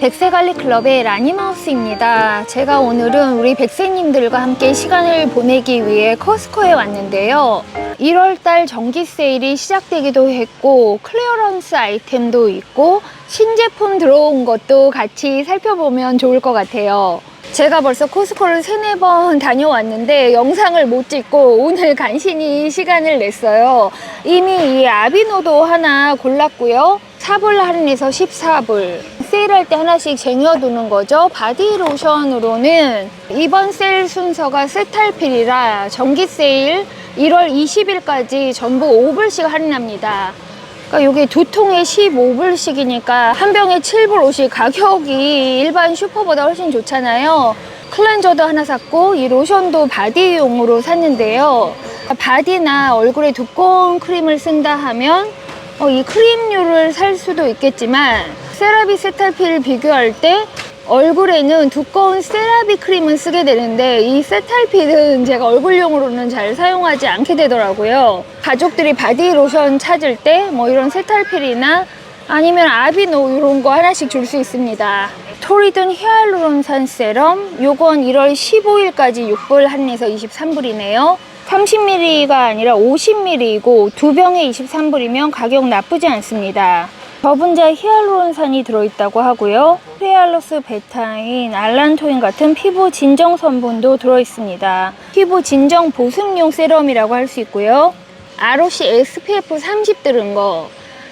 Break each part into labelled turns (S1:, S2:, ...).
S1: 백세갈리 클럽의 라니마우스입니다. 제가 오늘은 우리 백세님들과 함께 시간을 보내기 위해 커스코에 왔는데요. 1월달 정기 세일이 시작되기도 했고 클리어런스 아이템도 있고 신제품 들어온 것도 같이 살펴보면 좋을 것 같아요. 제가 벌써 코스코를 세네 번 다녀왔는데 영상을 못 찍고 오늘 간신히 시간을 냈어요. 이미 이 아비노도 하나 골랐고요. 4불 할인해서 14불. 세일할 때 하나씩 쟁여두는 거죠. 바디 로션으로는 이번 세일 순서가 세탈필이라 정기 세일 1월 20일까지 전부 5불씩 할인합니다. 그러니까 이게 두 통에 15불씩이니까 한 병에 7불 50 가격이 일반 슈퍼보다 훨씬 좋잖아요. 클렌저도 하나 샀고 이 로션도 바디용으로 샀는데요. 바디나 얼굴에 두꺼운 크림을 쓴다 하면 어, 이 크림류를 살 수도 있겠지만 세라비 세탈필 비교할 때 얼굴에는 두꺼운 세라비 크림은 쓰게 되는데 이 세탈필은 제가 얼굴용으로는 잘 사용하지 않게 되더라고요. 가족들이 바디 로션 찾을 때 뭐 이런 세탈필이나 아니면 아비노 이런 거 하나씩 줄 수 있습니다. 토리든 히알루론산 세럼 요건 1월 15일까지 6불 할인해서 23불이네요. 30ml가 아니라 50ml이고 두 병에 23불이면 가격 나쁘지 않습니다. 저분자 히알루론산이 들어있다고 하고요. 프레알로스 베타인, 알란토인 같은 피부 진정 성분도 들어있습니다. 피부 진정 보습용 세럼이라고 할 수 있고요. ROC SPF 30 들은 거.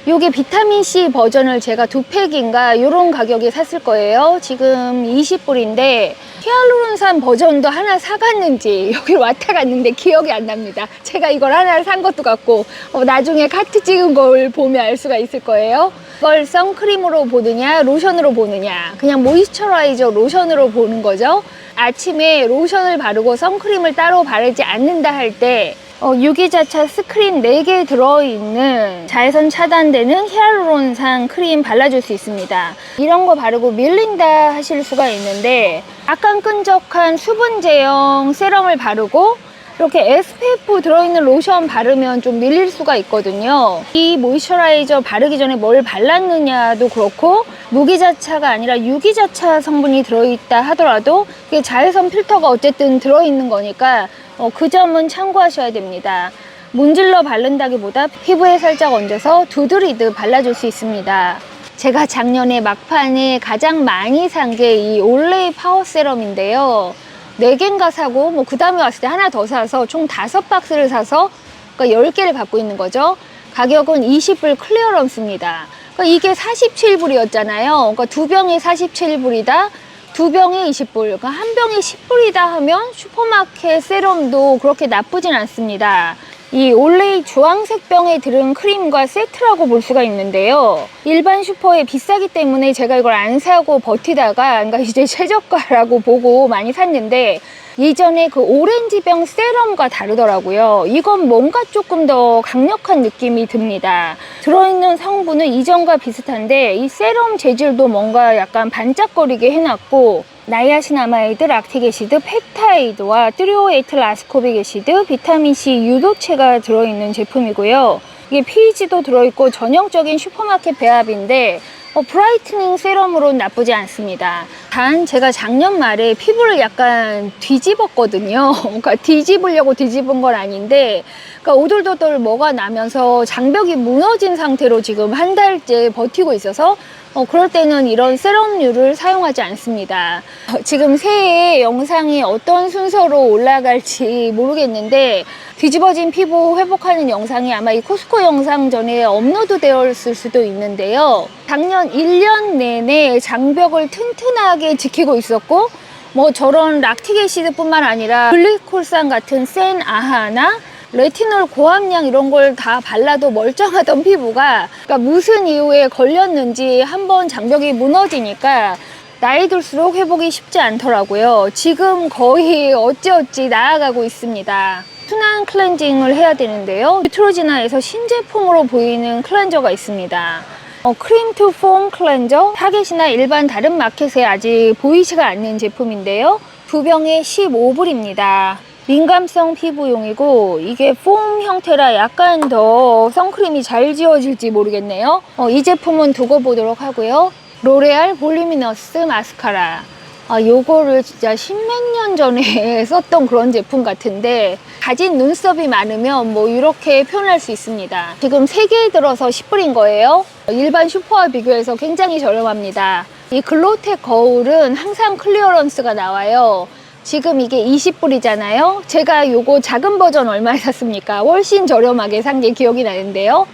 S1: 요게 비타민C 버전을 제가 두 팩인가 요런 가격에 샀을 거예요. 지금 20불인데 히알루론산 버전도 하나 사갔는지 여기 왔다 갔는데 기억이 안 납니다. 제가 이걸 하나 산 것도 같고 어, 나중에 카트 찍은 걸 보면 알 수가 있을 거예요. 이걸 선크림으로 보느냐 로션으로 보느냐 그냥 모이스처라이저 로션으로 보는 거죠. 아침에 로션을 바르고 선크림을 따로 바르지 않는다 할때 어, 유기자차 스크린 4개 들어있는 자외선 차단되는 히알루론산 크림 발라줄 수 있습니다. 이런 거 바르고 밀린다 하실 수가 있는데 약간 끈적한 수분 제형 세럼을 바르고 이렇게 SPF 들어있는 로션 바르면 좀 밀릴 수가 있거든요. 이 모이스처라이저 바르기 전에 뭘 발랐느냐도 그렇고 무기자차가 아니라 유기자차 성분이 들어있다 하더라도 이게 자외선 필터가 어쨌든 들어있는 거니까 어, 그 점은 참고하셔야 됩니다. 문질러 바른다기보다 피부에 살짝 얹어서 두드리듯 발라줄 수 있습니다. 제가 작년에 막판에 가장 많이 산 게 이 올레이 파워 세럼인데요. 네 개인가 사고 뭐 그 다음에 왔을 때 하나 더 사서 총 다섯 박스를 사서 그러니까 10개를 갖고 있는 거죠. 가격은 20불 클리어런스입니다. 그러니까 이게 47불이었잖아요. 그러니까 두 병에 47불이다. 두 병에 20불, 그러니까 한 병에 10불이다 하면 슈퍼마켓 세럼도 그렇게 나쁘진 않습니다. 이 올레이 주황색 병에 들은 크림과 세트라고 볼 수가 있는데요. 일반 슈퍼에 비싸기 때문에 제가 이걸 안 사고 버티다가 그러니까 이제 최저가라고 보고 많이 샀는데 이전에 그 오렌지병 세럼과 다르더라고요. 이건 뭔가 조금 더 강력한 느낌이 듭니다. 들어있는 성분은 이전과 비슷한데 이 세럼 재질도 뭔가 약간 반짝거리게 해놨고 나이아신아마이드, 락티게시드, 펩타이드와 트리오에이틀 아스코빅 에시드, 비타민C 유도체가 들어있는 제품이고요. 이게 PEG도 들어있고 전형적인 슈퍼마켓 배합인데 어, 브라이트닝 세럼으로는 나쁘지 않습니다. 단 제가 작년 말에 피부를 약간 뒤집었거든요. 그러니까 뒤집으려고 뒤집은 건 아닌데 그러니까 오돌도돌 뭐가 나면서 장벽이 무너진 상태로 지금 한 달째 버티고 있어서 어, 그럴 때는 이런 세럼류를 사용하지 않습니다. 어, 지금 새해 영상이 어떤 순서로 올라갈지 모르겠는데 뒤집어진 피부 회복하는 영상이 아마 이 코스코 영상 전에 업로드 되었을 수도 있는데요. 작년 1년 내내 장벽을 튼튼하게 지키고 있었고 뭐 저런 락티게시드뿐만 아니라 글리콜산 같은 센 아하나 레티놀 고함량 이런 걸 다 발라도 멀쩡하던 피부가 그러니까 무슨 이유에 걸렸는지 한번 장벽이 무너지니까 나이 들수록 회복이 쉽지 않더라고요. 지금 거의 어찌어찌 나아가고 있습니다. 순한 클렌징을 해야 되는데요. 뉴트로지나에서 신제품으로 보이는 클렌저가 있습니다. 어, 크림 투 폼 클렌저 타겟이나 일반 다른 마켓에 아직 보이지가 않는 제품인데요. 두 병에 15불입니다. 민감성 피부용이고 이게 폼 형태라 약간 더 선크림이 잘 지워질지 모르겠네요. 어, 이 제품은 두고 보도록 하고요. 로레알 볼리미너스 마스카라. 아, 요거를 진짜 십몇 년 전에 썼던 그런 제품 같은데 가진 눈썹이 많으면 뭐 이렇게 표현할 수 있습니다. 지금 세개 들어서 10불인 거예요. 일반 슈퍼와 비교해서 굉장히 저렴합니다. 이 글로텍 거울은 항상 클리어런스가 나와요. 지금 이게 20불이잖아요. 제가 요거 작은 버전 얼마에 샀습니까? 훨씬 저렴하게 산 게 기억이 나는데요.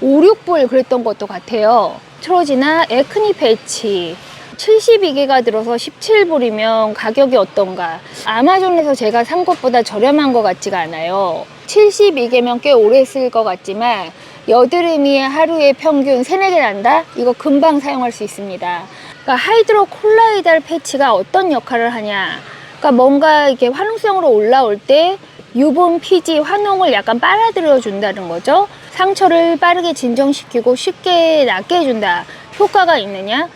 S1: 5, 6불 그랬던 것도 같아요. 트로지나 에크니 패치 72개가 들어서 17불이면 가격이 어떤가? 아마존에서 제가 산 것보다 저렴한 것 같지가 않아요. 72개면 꽤 오래 쓸 것 같지만 여드름이 하루에 평균 3, 4개 난다? 이거 금방 사용할 수 있습니다. 그러니까 하이드로 콜라이달 패치가 어떤 역할을 하냐? 그러니까 뭔가 이렇게 활용성으로 올라올 때 유분, 피지, 환웅을 약간 빨아들여 준다는 거죠. 상처를 빠르게 진정시키고 쉽게 낫게 해준다. 효과가 있느냐?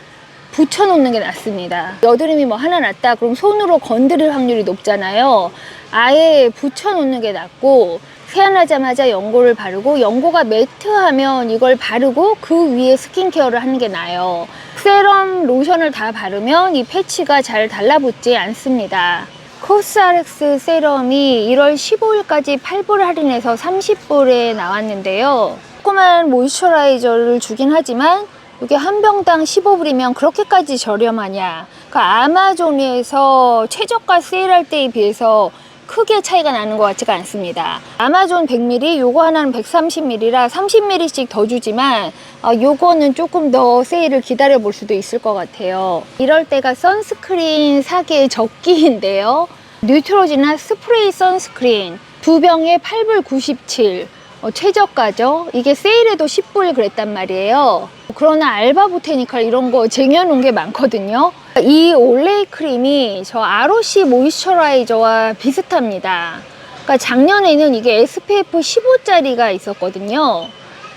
S1: 붙여놓는 게 낫습니다. 여드름이 뭐 하나 났다. 그럼 손으로 건드릴 확률이 높잖아요. 아예 붙여놓는 게 낫고 세안하자마자 연고를 바르고 연고가 매트하면 이걸 바르고 그 위에 스킨케어를 하는 게 나아요. 세럼, 로션을 다 바르면 이 패치가 잘 달라붙지 않습니다. 코스RX 세럼이 1월 15일까지 8불 할인해서 30불에 나왔는데요. 조그만 모이스처라이저를 주긴 하지만 이게 한 병당 15불이면 그렇게까지 저렴하냐? 그러니까 아마존에서 최저가 세일할 때에 비해서 크게 차이가 나는 것 같지가 않습니다. 아마존 100ml, 요거 하나는 130ml라 30ml씩 더 주지만 어, 요거는 조금 더 세일을 기다려 볼 수도 있을 것 같아요. 이럴 때가 선스크린 사기의 적기인데요. 뉴트로지나 스프레이 선스크린 두 병에 8불 97. 어, 최저가죠. 이게 세일해도 10불 그랬단 말이에요. 그러나 알바 보테니컬 이런 거 쟁여놓은 게 많거든요. 이 올레이 크림이 저 ROC 모이스처라이저와 비슷합니다. 그러니까 작년에는 이게 SPF 15짜리가 있었거든요.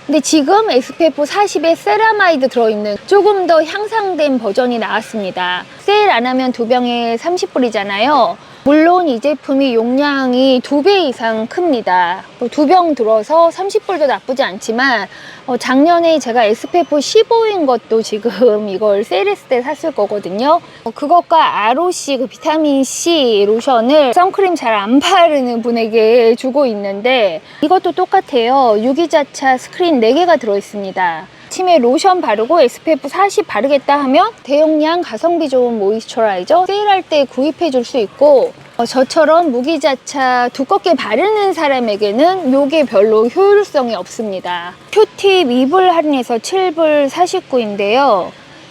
S1: 근데 지금 SPF 40에 세라마이드 들어있는 조금 더 향상된 버전이 나왔습니다. 세일 안 하면 두 병에 30불이잖아요. 물론 이 제품이 용량이 두 배 이상 큽니다. 두 병 들어서 30불도 나쁘지 않지만 어, 작년에 제가 SPF 15인 것도 지금 이걸 세일했을 때 샀을 거거든요. 어, 그것과 ROC 그 비타민 C 로션을 선크림 잘 안 바르는 분에게 주고 있는데 이것도 똑같아요. 유기자차 스크린 4개가 들어있습니다. 아침에 로션 바르고 SPF 40 바르겠다 하면 대용량 가성비 좋은 모이스처라이저 세일할 때 구입해 줄 수 있고 어, 저처럼 무기자차 두껍게 바르는 사람에게는 요게 별로 효율성이 없습니다. 큐팁 2불 할인해서 7불 49인데요.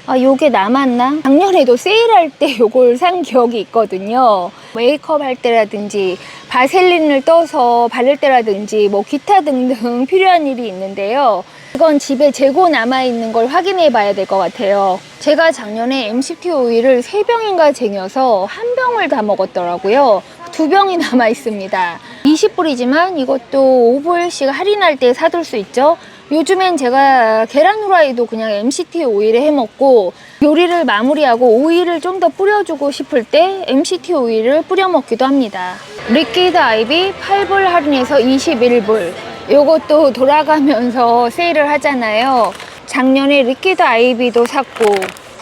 S1: 아, 요게 남았나? 작년에도 세일할 때 요걸 산 기억이 있거든요. 메이크업 할 때라든지 바셀린을 떠서 바를 때라든지 뭐 기타 등등 필요한 일이 있는데요. 이건 집에 재고 남아있는 걸 확인해 봐야 될 것 같아요. 제가 작년에 MCT 오일을 세병인가 쟁여서 한 병을 다 먹었더라고요. 두 병이 남아 있습니다. 20불이지만 이것도 5불씩 할인할 때 사둘 수 있죠. 요즘엔 제가 계란 후라이도 그냥 MCT 오일에 해 먹고 요리를 마무리하고 오일을 좀 더 뿌려주고 싶을 때 MCT 오일을 뿌려 먹기도 합니다. 리퀴드 아이비 8불 할인해서 21불. 요것도 돌아가면서 세일을 하잖아요. 작년에 리퀴드 아이비도 샀고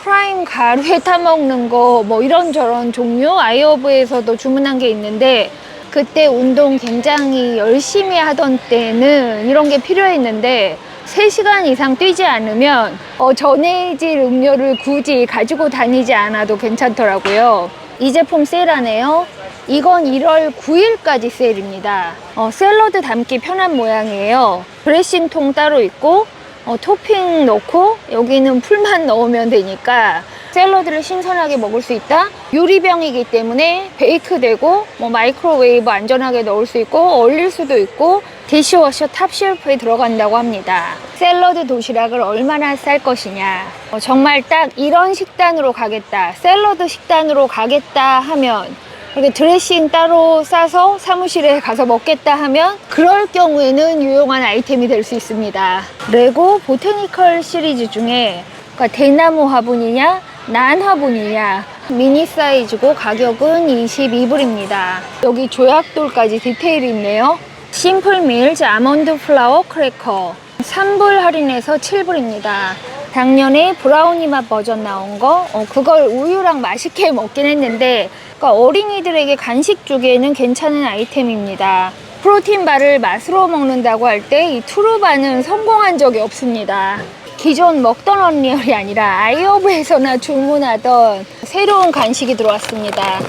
S1: 프라임 가루에 타먹는 거 뭐 이런저런 종류 아이오브에서도 주문한 게 있는데 그때 운동 굉장히 열심히 하던 때는 이런 게 필요했는데 3시간 이상 뛰지 않으면 어, 전해질 음료를 굳이 가지고 다니지 않아도 괜찮더라고요. 이 제품 세일하네요. 이건 1월 9일까지 세일입니다. 어, 샐러드 담기 편한 모양이에요. 드레싱통 따로 있고 어, 토핑 넣고 여기는 풀만 넣으면 되니까 샐러드를 신선하게 먹을 수 있다. 유리병이기 때문에 베이크되고 뭐 마이크로웨이브 안전하게 넣을 수 있고 얼릴 수도 있고 디시워셔 탑쉘프에 들어간다고 합니다. 샐러드 도시락을 얼마나 쌀 것이냐. 어, 정말 딱 이런 식단으로 가겠다. 샐러드 식단으로 가겠다 하면 이렇게 드레싱 따로 싸서 사무실에 가서 먹겠다 하면 그럴 경우에는 유용한 아이템이 될 수 있습니다. 레고 보테니컬 시리즈 중에 그러니까 대나무 화분이냐 난 화분이냐 미니 사이즈고 가격은 22불입니다. 여기 조약돌까지 디테일이 있네요. 심플 밀즈 아몬드 플라워 크래커 3불 할인해서 7불입니다. 작년에 브라우니 맛 버전 나온 거, 어, 그걸 우유랑 맛있게 먹긴 했는데, 그러니까 어린이들에게 간식 주기에는 괜찮은 아이템입니다. 프로틴 바를 맛으로 먹는다고 할 때 이 투르바는 성공한 적이 없습니다. 기존 먹던 언리얼이 아니라 아이오브에서나 주문하던 새로운 간식이 들어왔습니다.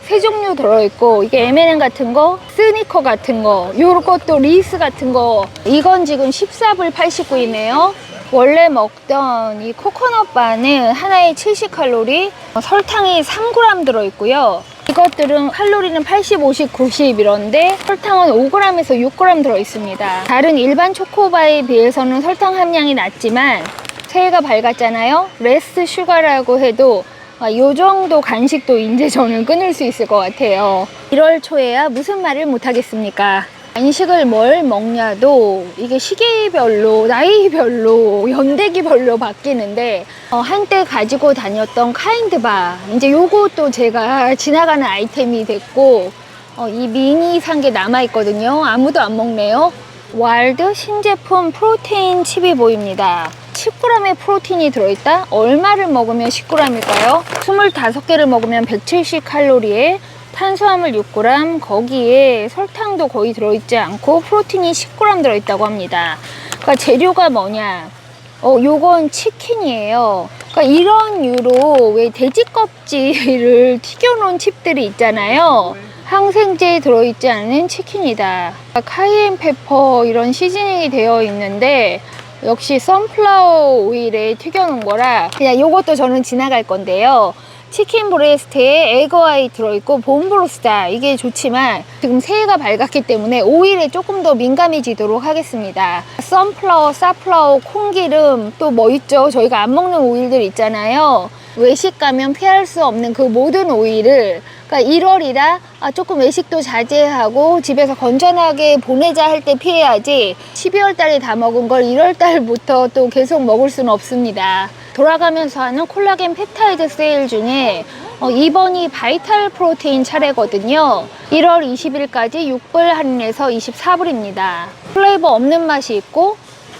S1: 세 종류 들어있고 이게 M&M 같은 거, 스니커 같은 거, 요것도 리스 같은 거 이건 지금 14불 89이네요. 원래 먹던 이 코코넛 바는 하나에 70칼로리, 설탕이 3g 들어있고요. 이것들은 칼로리는 80, 50, 90 이런데 설탕은 5g에서 6g 들어있습니다. 다른 일반 초코바에 비해서는 설탕 함량이 낮지만 새해가 밝았잖아요. 레스 슈가라고 해도 아, 요 정도 간식도 이제 저는 끊을 수 있을 것 같아요. 1월 초에야 무슨 말을 못하겠습니까? 간식을 뭘 먹냐도 이게 시기별로, 나이별로, 연대기별로 바뀌는데 어, 한때 가지고 다녔던 카인드바 이제 요것도 제가 지나가는 아이템이 됐고 어, 이 미니 산 게 남아있거든요. 아무도 안 먹네요. 와일드 신제품 프로테인 칩이 보입니다. 10g의 프로틴이 들어있다? 얼마를 먹으면 10g일까요? 25개를 먹으면 170칼로리에 탄수화물 6g, 거기에 설탕도 거의 들어있지 않고 프로틴이 10g 들어있다고 합니다. 그러니까 재료가 뭐냐? 어, 요건 치킨이에요. 그러니까 이런 유로 왜 돼지 껍질을 튀겨놓은 칩들이 있잖아요. 항생제 들어있지 않은 치킨이다. 카이엔 페퍼 이런 시즈닝이 되어 있는데 역시 선플라워 오일에 튀겨놓은 거라 그냥 요것도 저는 지나갈 건데요. 치킨 브레스트에 에그와이 들어있고 봄브로스다 이게 좋지만 지금 새해가 밝았기 때문에 오일에 조금 더 민감해지도록 하겠습니다. 선플라워, 사플라워, 콩기름 또 뭐 있죠? 저희가 안 먹는 오일들 있잖아요. 외식 가면 피할 수 없는 그 모든 오일을 그러니까 1월이라 아, 조금 외식도 자제하고 집에서 건전하게 보내자 할 때 피해야지 12월 달에 다 먹은 걸 1월 달부터 또 계속 먹을 수는 없습니다. 돌아가면서 하는 콜라겐 펩타이드 세일 중에 어, 이번이 바이탈 프로테인 차례거든요. 1월 20일까지 6불 할인해서 24불입니다. 플레이버 없는 맛이 있고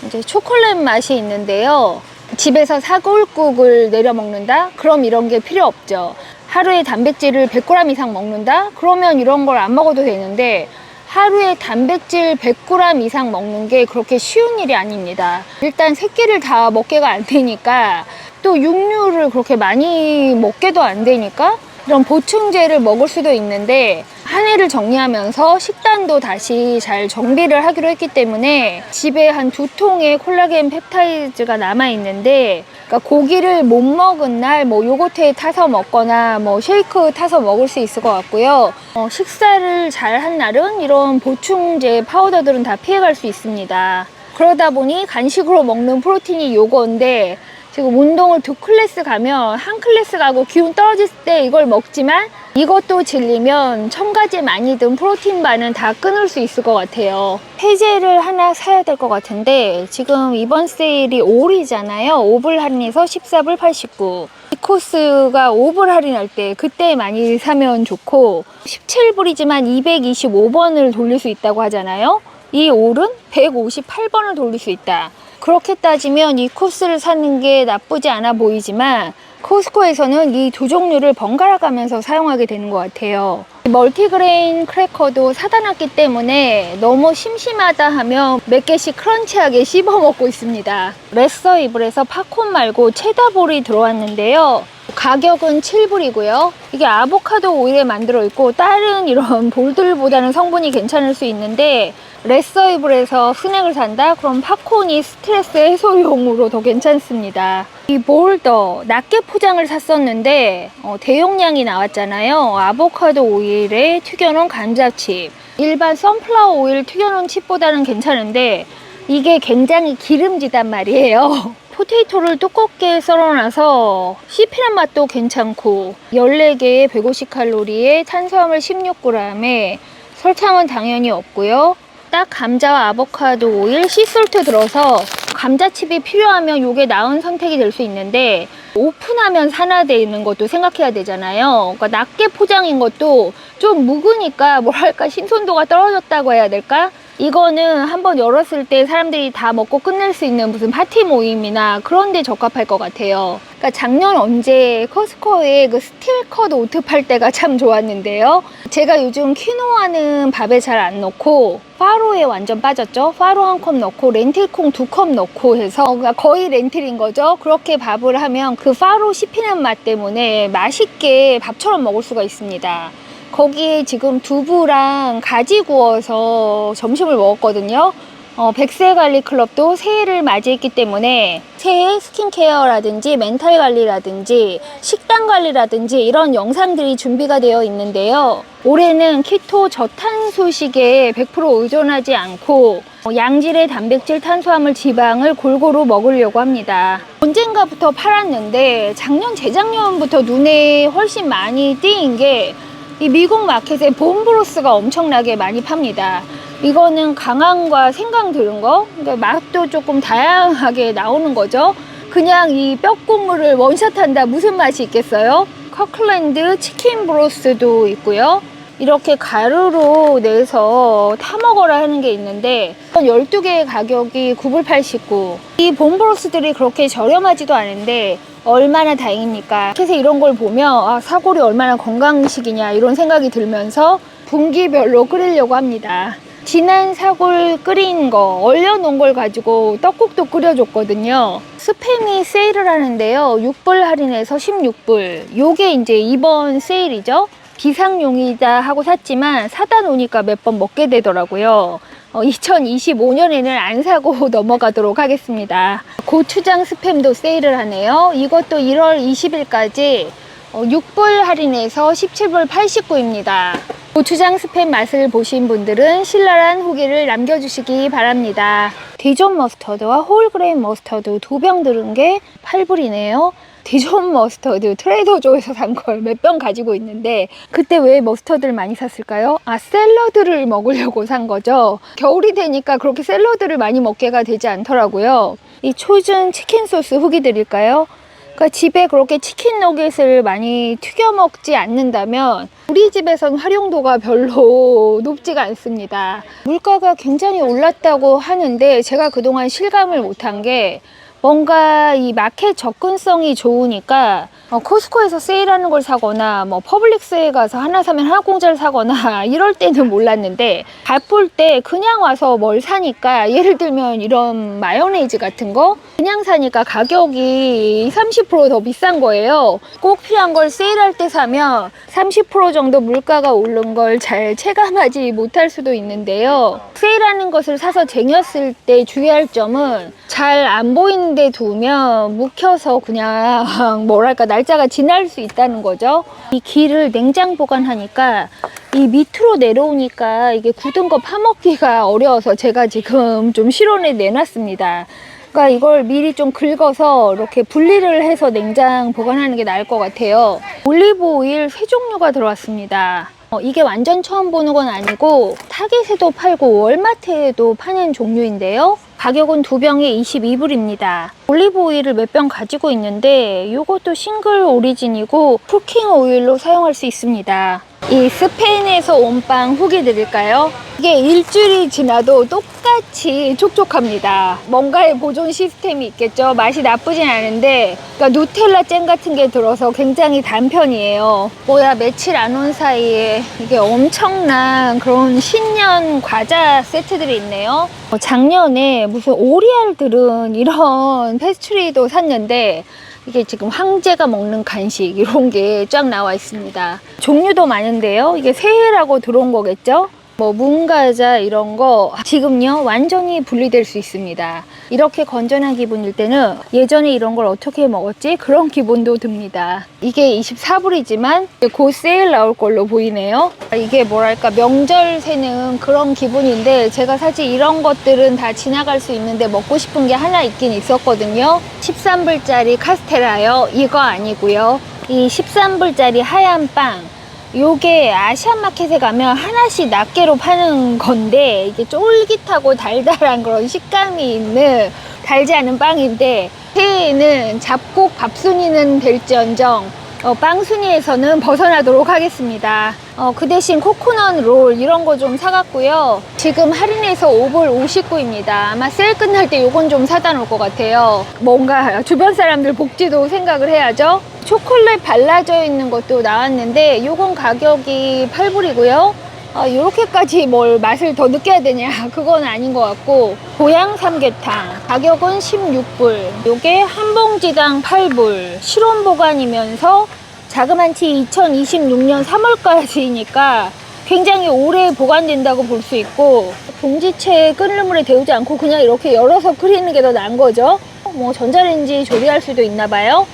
S1: 이제 초콜릿 맛이 있는데요. 집에서 사골국을 내려 먹는다? 그럼 이런 게 필요 없죠. 하루에 단백질을 100g 이상 먹는다? 그러면 이런 걸 안 먹어도 되는데 하루에 단백질 100g 이상 먹는 게 그렇게 쉬운 일이 아닙니다. 일단 새끼를 다 먹게가 안 되니까 또 육류를 그렇게 많이 먹게도 안 되니까 이런 보충제를 먹을 수도 있는데 한 해를 정리하면서 식단도 다시 잘 정비를 하기로 했기 때문에 집에 한 두 통의 콜라겐 펩타이드가 남아 있는데 그러니까 고기를 못 먹은 날 뭐 요거트에 타서 먹거나 뭐 쉐이크 타서 먹을 수 있을 것 같고요. 어, 식사를 잘 한 날은 이런 보충제 파우더들은 다 피해갈 수 있습니다. 그러다 보니 간식으로 먹는 프로틴이 요거인데 지금 운동을 두 클래스 가면 한 클래스 가고 기운 떨어질 때 이걸 먹지만 이것도 질리면 첨가제 많이 든 프로틴 바는 다 끊을 수 있을 것 같아요. 해제를 하나 사야 될 것 같은데 지금 이번 세일이 5일이잖아요. 5불 할인해서 14불 89. 이 코스가 5불 할인할 때 그때 많이 사면 좋고 17불이지만 225번을 돌릴 수 있다고 하잖아요. 이 올은 158번을 돌릴 수 있다. 그렇게 따지면 이 코스를 사는 게 나쁘지 않아 보이지만 코스코에서는 이 두 종류를 번갈아 가면서 사용하게 되는 것 같아요. 멀티그레인 크래커도 사다 놨기 때문에 너무 심심하다 하면 몇 개씩 크런치하게 씹어 먹고 있습니다. 레서 이블에서 팝콘 말고 체다볼이 들어왔는데요. 가격은 7불이고요. 이게 아보카도 오일에 만들어 있고 다른 이런 볼들보다는 성분이 괜찮을 수 있는데 레서이블에서 스낵을 산다? 그럼 팝콘이 스트레스 해소용으로 더 괜찮습니다. 이 볼더 낱개 포장을 샀었는데 어, 대용량이 나왔잖아요. 아보카도 오일에 튀겨놓은 감자칩. 일반 선플라워 오일 튀겨놓은 칩보다는 괜찮은데 이게 굉장히 기름지단 말이에요. 포테이토를 두껍게 썰어놔서 씹히는 맛도 괜찮고 14개에 150칼로리에 탄수화물 16g에 설탕은 당연히 없고요. 딱 감자와 아보카도 오일, 씨솔트 들어서 감자칩이 필요하면 이게 나은 선택이 될 수 있는데 오픈하면 산화되는 것도 생각해야 되잖아요. 그러니까 낮게 포장인 것도 좀 묵으니까 뭐랄까 신선도가 떨어졌다고 해야 될까? 이거는 한번 열었을 때 사람들이 다 먹고 끝낼 수 있는 무슨 파티 모임이나 그런 데 적합할 것 같아요. 그러니까 작년 언제 커스코에 그 스틸컷 오트 팔 때가 참 좋았는데요. 제가 요즘 퀴노아는 밥에 잘 안 넣고 파로에 완전 빠졌죠. 파로 한 컵 넣고 렌틸콩 두 컵 넣고 해서 그러니까 거의 렌틸인 거죠. 그렇게 밥을 하면 그 파로 씹히는 맛 때문에 맛있게 밥처럼 먹을 수가 있습니다. 거기에 지금 두부랑 가지 구워서 점심을 먹었거든요. 어, 백세 관리 클럽도 새해를 맞이했기 때문에 새해 스킨케어라든지 멘탈 관리라든지 식단 관리라든지 이런 영상들이 준비가 되어 있는데요. 올해는 키토 저탄소식에 100% 의존하지 않고 어, 양질의 단백질, 탄수화물, 지방을 골고루 먹으려고 합니다. 언젠가부터 팔았는데 작년, 재작년부터 눈에 훨씬 많이 띄인 게 이 미국 마켓에 봄브로스가 엄청나게 많이 팝니다. 이거는 강황과 생강 들은 거, 그러니까 맛도 조금 다양하게 나오는 거죠. 그냥 이 뼈국물을 원샷한다 무슨 맛이 있겠어요? 커클랜드 치킨 브로스도 있고요. 이렇게 가루로 내서 타 먹어라 하는 게 있는데 12개의 가격이 9불 89. 이 봄브로스들이 그렇게 저렴하지도 않은데 얼마나 다행입니까? 그래서 이런 걸 보면 아, 사골이 얼마나 건강식이냐 이런 생각이 들면서 분기별로 끓이려고 합니다. 진한 사골 끓인 거 얼려놓은 걸 가지고 떡국도 끓여줬거든요. 스팸이 세일을 하는데요. 6불 할인해서 16불. 요게 이제 이번 세일이죠. 비상용이다 하고 샀지만 사다 놓으니까 몇 번 먹게 되더라고요. 어, 2025년에는 안 사고 넘어가도록 하겠습니다. 고추장 스팸도 세일을 하네요. 이것도 1월 20일까지 6불 할인해서 17불 89입니다. 고추장 스팸 맛을 보신 분들은 신랄한 후기를 남겨주시기 바랍니다. 디존 머스터드와 홀그레인 머스터드 두 병 들은 게 8불이네요. 디존 머스터드 트레이더조에서 산 걸 몇 병 가지고 있는데 그때 왜 머스터드를 많이 샀을까요? 아 샐러드를 먹으려고 산 거죠. 겨울이 되니까 그렇게 샐러드를 많이 먹게가 되지 않더라고요. 이 초준 치킨 소스 후기 드릴까요? 그러니까 집에 그렇게 치킨 너겟을 많이 튀겨 먹지 않는다면 우리 집에선 활용도가 별로 높지가 않습니다. 물가가 굉장히 올랐다고 하는데 제가 그동안 실감을 못한 게 뭔가 이 마켓 접근성이 좋으니까 어, 코스코에서 세일하는 걸 사거나 뭐 퍼블릭스에 가서 하나 사면 하나 공짜를 사거나 이럴 때는 몰랐는데 바쁠 때 그냥 와서 뭘 사니까 예를 들면 이런 마요네즈 같은 거 그냥 사니까 가격이 30%더 비싼 거예요. 꼭 필요한 걸 세일할 때 사면 30% 정도 물가가 오른 걸 잘 체감하지 못할 수도 있는데요. 세일하는 것을 사서 쟁였을 때 주의할 점은 잘 안 보이는 데 두면 묵혀서 그냥 뭐랄까 날짜가 지날 수 있다는 거죠. 이 기를 냉장 보관하니까 이 밑으로 내려오니까 이게 굳은 거 파먹기가 어려워서 제가 지금 좀 실온에 내놨습니다. 그러니까 이걸 미리 좀 긁어서 이렇게 분리를 해서 냉장 보관하는 게 나을 것 같아요. 올리브 오일 세 종류가 들어왔습니다. 어, 이게 완전 처음 보는 건 아니고 타겟에도 팔고 월마트에도 파는 종류인데요. 가격은 두 병에 22불입니다. 올리브 오일을 몇 병 가지고 있는데 이것도 싱글 오리진이고 쿠킹 오일로 사용할 수 있습니다. 이 스페인에서 온 빵 후기 드릴까요? 이게 일주일이 지나도 똑같이 촉촉합니다. 뭔가의 보존 시스템이 있겠죠. 맛이 나쁘진 않은데, 그러니까 누텔라 잼 같은 게 들어서 굉장히 단편이에요. 뭐야, 며칠 안 온 사이에 이게 엄청난 그런 신년 과자 세트들이 있네요. 어, 작년에 무슨 오리알들은 이런 페스트리도 샀는데, 이게 지금 황제가 먹는 간식 이런 게 쫙 나와 있습니다. 종류도 많은데요. 이게 새해라고 들어온 거겠죠? 뭐 문과자 이런 거 지금요 완전히 분리될 수 있습니다. 이렇게 건전한 기분일 때는 예전에 이런 걸 어떻게 먹었지 그런 기분도 듭니다. 이게 24불이지만 곧 세일 나올 걸로 보이네요. 이게 뭐랄까 명절 새는 그런 기분인데 제가 사실 이런 것들은 다 지나갈 수 있는데 먹고 싶은 게 하나 있긴 있었거든요. 13불짜리 카스테라요. 이거 아니고요. 이 13불짜리 하얀 빵. 요게 아시안마켓에 가면 하나씩 낱개로 파는 건데 이게 쫄깃하고 달달한 그런 식감이 있는 달지 않은 빵인데 새해에는 잡곡 밥순이는 될지언정 어, 빵순이에서는 벗어나도록 하겠습니다. 어, 그 대신 코코넛 롤 이런 거 좀 사갔고요. 지금 할인해서 5불 59입니다. 아마 세일 끝날 때 요건 좀 사다 놓을 것 같아요. 뭔가 주변 사람들 복지도 생각을 해야죠. 초콜릿 발라져 있는 것도 나왔는데 요건 가격이 8불이고요. 아, 이렇게까지 뭘 맛을 더 느껴야 되냐 그건 아닌 것 같고. 고양 삼계탕 가격은 16불. 요게 한 봉지당 8불. 실온 보관이면서 자그만치 2026년 3월까지니까 굉장히 오래 보관된다고 볼 수 있고 봉지채에 끓는 물에 데우지 않고 그냥 이렇게 열어서 끓이는 게 더 나은 거죠. 뭐 전자레인지 조리할 수도 있나 봐요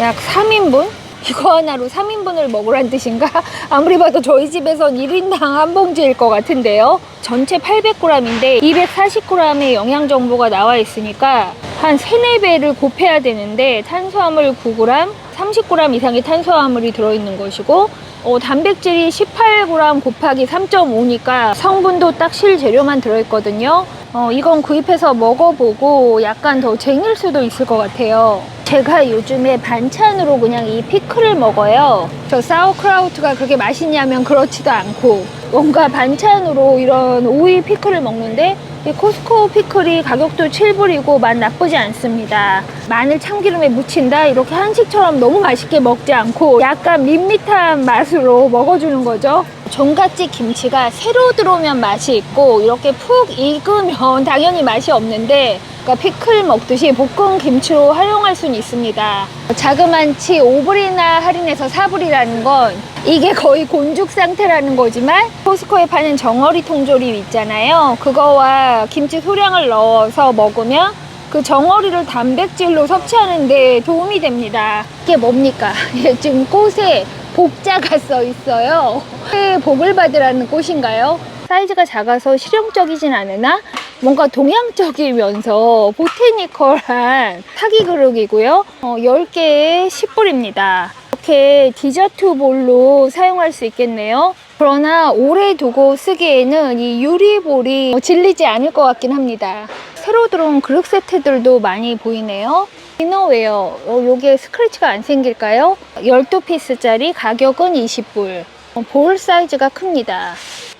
S1: 약 3인분? 이거 하나로 3인분을 먹으란 뜻인가? 아무리 봐도 저희 집에선 1인당 한 봉지일 것 같은데요. 전체 800g인데 240g의 영양 정보가 나와 있으니까 한 3, 4배를 곱해야 되는데 탄수화물 9g, 30g 이상의 탄수화물이 들어있는 것이고 어, 단백질이 18g 곱하기 3.5니까 성분도 딱 실재료만 들어있거든요. 어, 이건 구입해서 먹어보고 약간 더 쟁일 수도 있을 것 같아요. 제가 요즘에 반찬으로 그냥 이 피클을 먹어요. 저 사우크라우트가 그렇게 맛있냐면 그렇지도 않고 뭔가 반찬으로 이런 오이 피클을 먹는데 이 코스코 피클이 가격도 7불이고 맛 나쁘지 않습니다. 마늘 참기름에 무친다 이렇게 한식처럼 너무 맛있게 먹지 않고 약간 밋밋한 맛으로 먹어주는 거죠. 종갓집 김치가 새로 들어오면 맛이 있고 이렇게 푹 익으면 당연히 맛이 없는데 그러니까 피클 먹듯이 볶은 김치로 활용할 수는 있습니다. 자그만치 5불이나 할인해서 4불이라는 건 이게 거의 곤죽 상태라는 거지만 코스코에 파는 정어리 통조림 있잖아요. 그거와 김치 소량을 넣어서 먹으면 그 정어리를 단백질로 섭취하는 데 도움이 됩니다. 이게 뭡니까? 지금 꽃에 복자가 써 있어요. 왜 복을 받으라는 꽃인가요? 사이즈가 작아서 실용적이진 않으나 뭔가 동양적이면서 보테니컬한 타기 그릇이고요. 어, 10개에 10불입니다. 이렇게 디저트 볼로 사용할 수 있겠네요. 그러나 오래 두고 쓰기에는 이 유리볼이 질리지 않을 것 같긴 합니다. 새로 들어온 그릇 세트들도 많이 보이네요. 이너웨어, 어, 요게 스크래치가 안 생길까요? 12피스짜리 가격은 20불. 어, 볼 사이즈가 큽니다.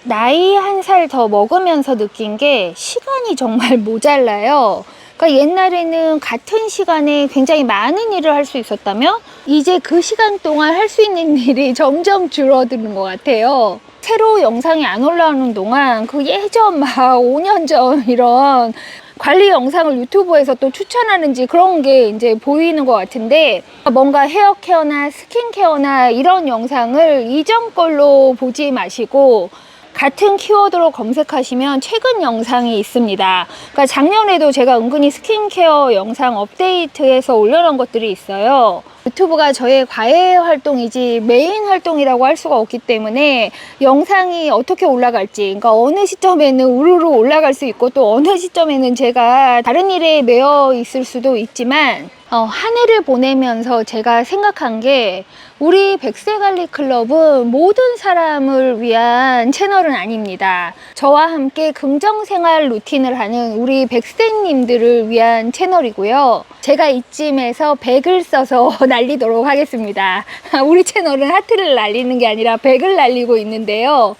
S1: 나이 한 살 더 먹으면서 느낀 게 시간이 정말 모자라요. 그러니까 옛날에는 같은 시간에 굉장히 많은 일을 할 수 있었다면 이제 그 시간 동안 할 수 있는 일이 점점 줄어드는 것 같아요. 새로 영상이 안 올라오는 동안 그 예전 막 5년 전 이런 관리 영상을 유튜브에서 또 추천하는지 그런 게 이제 보이는 것 같은데 뭔가 헤어 케어나 스킨 케어나 이런 영상을 이전 걸로 보지 마시고 같은 키워드로 검색하시면 최근 영상이 있습니다. 그러니까 작년에도 제가 은근히 스킨케어 영상 업데이트해서 올려놓은 것들이 있어요. 유튜브가 저의 과외 활동이지 메인 활동이라고 할 수가 없기 때문에 영상이 어떻게 올라갈지, 그러니까 어느 시점에는 우르르 올라갈 수 있고 또 어느 시점에는 제가 다른 일에 매여 있을 수도 있지만 어, 한 해를 보내면서 제가 생각한 게 우리 백세관리 클럽은 모든 사람을 위한 채널은 아닙니다. 저와 함께 긍정생활 루틴을 하는 우리 백세님들을 위한 채널이고요. 제가 이쯤에서 100을 써서 날리도록 하겠습니다. 우리 채널은 하트를 날리는 게 아니라 100을 날리고 있는데요.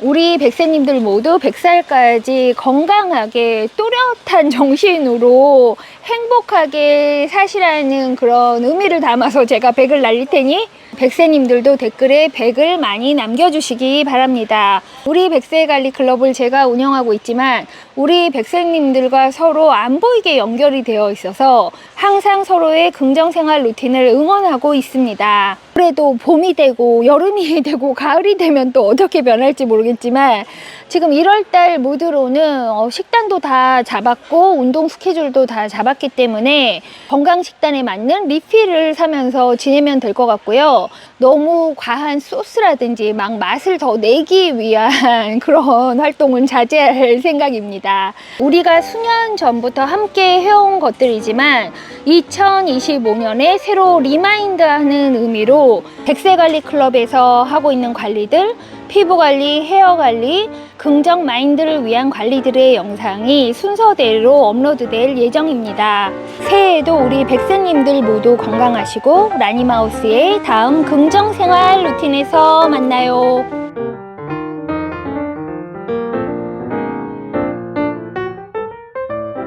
S1: 우리 백세님들 모두 100살까지 건강하게 또렷한 정신으로 행복하게 사시라는 그런 의미를 담아서 제가 100을 날릴 테니 백세님들도 댓글에 100을 많이 남겨주시기 바랍니다. 우리 백세 관리 클럽을 제가 운영하고 있지만 우리 백세님들과 서로 안 보이게 연결이 되어 있어서 항상 서로의 긍정 생활 루틴을 응원하고 있습니다. 올해도 봄이 되고 여름이 되고 가을이 되면 또 어떻게 변할지 모르겠지만 지금 1월달 모드로는 어, 식단도 다 잡았고 운동 스케줄도 다 잡았기 때문에 건강 식단에 맞는 리필을 사면서 지내면 될 것 같고요. 너무 과한 소스라든지 막 맛을 더 내기 위한 그런 활동은 자제할 생각입니다. 우리가 수년 전부터 함께 해온 것들이지만 2025년에 새로 리마인드하는 의미로 백세 관리 클럽에서 하고 있는 관리들 피부 관리, 헤어 관리, 긍정 마인드를 위한 관리들의 영상이 순서대로 업로드될 예정입니다. 새해에도 우리 백세님들 모두 건강하시고 라니마우스의 다음 긍정 생활 루틴에서 만나요.